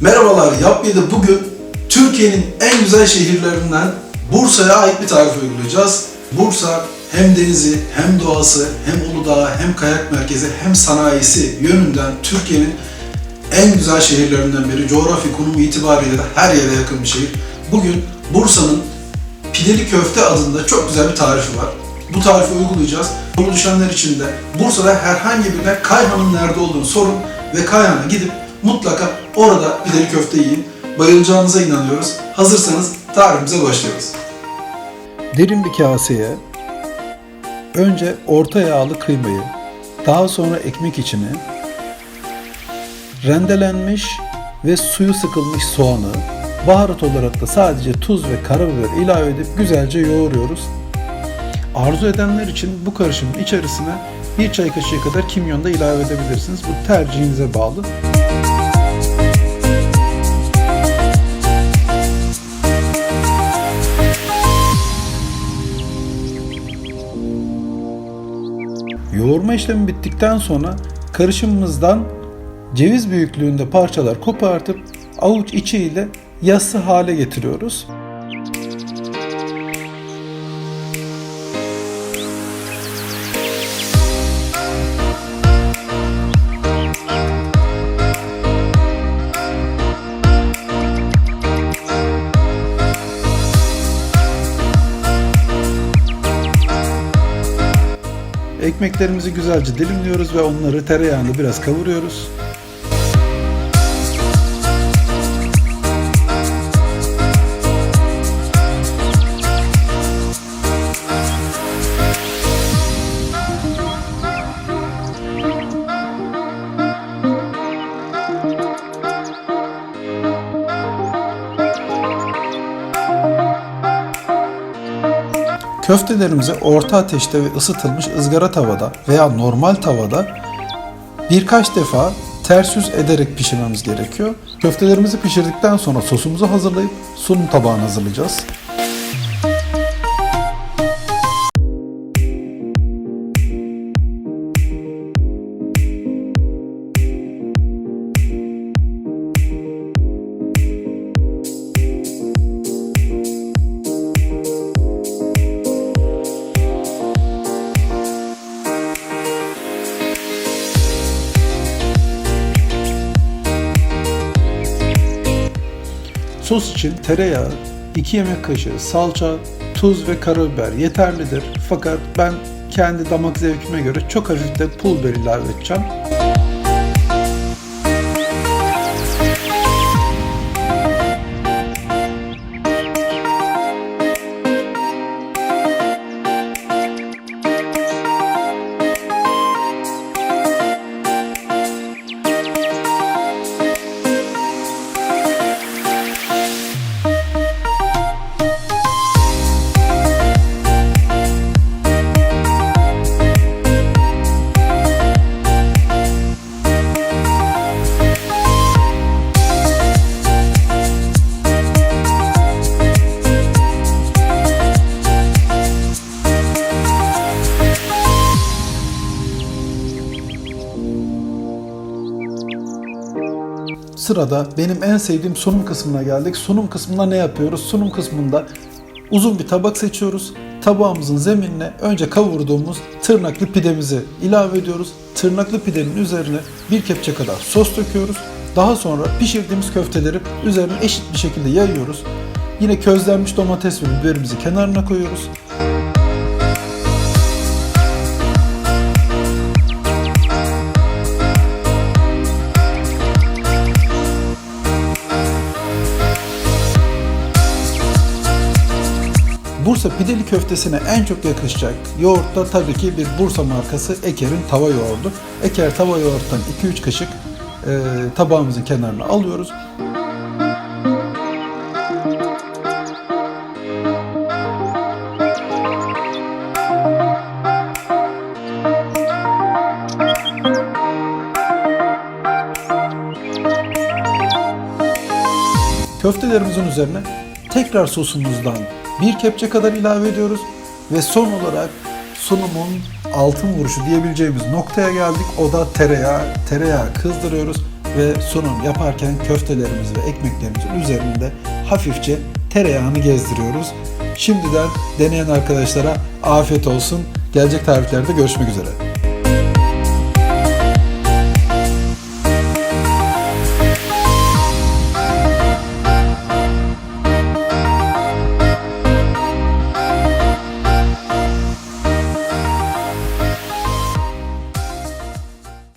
Merhabalar, Yapya'da bugün Türkiye'nin en güzel şehirlerinden Bursa'ya ait bir tarif uygulayacağız. Bursa hem denizi, hem doğası, hem Uludağ, hem kayak merkezi, hem sanayisi yönünden Türkiye'nin en güzel şehirlerinden biri. Coğrafi konumu itibariyle her yere yakın bir şehir. Bugün Bursa'nın Pideli Köfte adında çok güzel bir tarifi var. Bu tarifi uygulayacağız. Yolu düşenler için de Bursa'da herhangi birine Kayhan'ın nerede olduğunu sorun ve Kayhan'a gidip mutlaka orada pideli köfte yiyin. Bayılacağınıza inanıyoruz. Hazırsanız tarifimize başlıyoruz. Derin bir kaseye önce orta yağlı kıymayı, daha sonra ekmek içini, rendelenmiş ve suyu sıkılmış soğanı, baharat olarak da sadece tuz ve karabiber ilave edip güzelce yoğuruyoruz. Arzu edenler için bu karışımın içerisine bir çay kaşığı kadar kimyon da ilave edebilirsiniz. Bu tercihinize bağlı. Yoğurma işlemi bittikten sonra karışımımızdan ceviz büyüklüğünde parçalar kopartıp avuç içi ile yassı hale getiriyoruz. Ekmeklerimizi güzelce dilimliyoruz ve onları tereyağında biraz kavuruyoruz. Köftelerimizi orta ateşte ve ısıtılmış ızgara tavada veya normal tavada birkaç defa ters yüz ederek pişirmemiz gerekiyor. Köftelerimizi pişirdikten sonra sosumuzu hazırlayıp sunum tabağına hazırlayacağız. Sos için tereyağı, 2 yemek kaşığı salça, tuz ve karabiber yeterlidir. Fakat ben kendi damak zevkime göre çok hafif de pul biber ilave edeceğim. Sırada benim en sevdiğim sunum kısmına geldik. Sunum kısmında ne yapıyoruz? Sunum kısmında uzun bir tabak seçiyoruz. Tabağımızın zeminine önce kavurduğumuz tırnaklı pidemizi ilave ediyoruz. Tırnaklı pidenin üzerine bir kepçe kadar sos döküyoruz. Daha sonra pişirdiğimiz köfteleri üzerine eşit bir şekilde yayıyoruz. Yine közlenmiş domates ve biberimizi kenarına koyuyoruz. Bursa pideli köftesine en çok yakışacak yoğurt da tabii ki bir Bursa markası Eker'in tava yoğurdu. Eker tava yoğurttan 2-3 kaşık e, tabağımızın kenarına alıyoruz. Köftelerimizin üzerine tekrar sosumuzdan bir kepçe kadar ilave ediyoruz ve son olarak sunumun altın vuruşu diyebileceğimiz noktaya geldik. O da tereyağı. Tereyağı kızdırıyoruz ve sunum yaparken köftelerimiz ve ekmeklerimizin üzerinde hafifçe tereyağını gezdiriyoruz. Şimdiden deneyen arkadaşlara afiyet olsun. Gelecek tariflerde görüşmek üzere.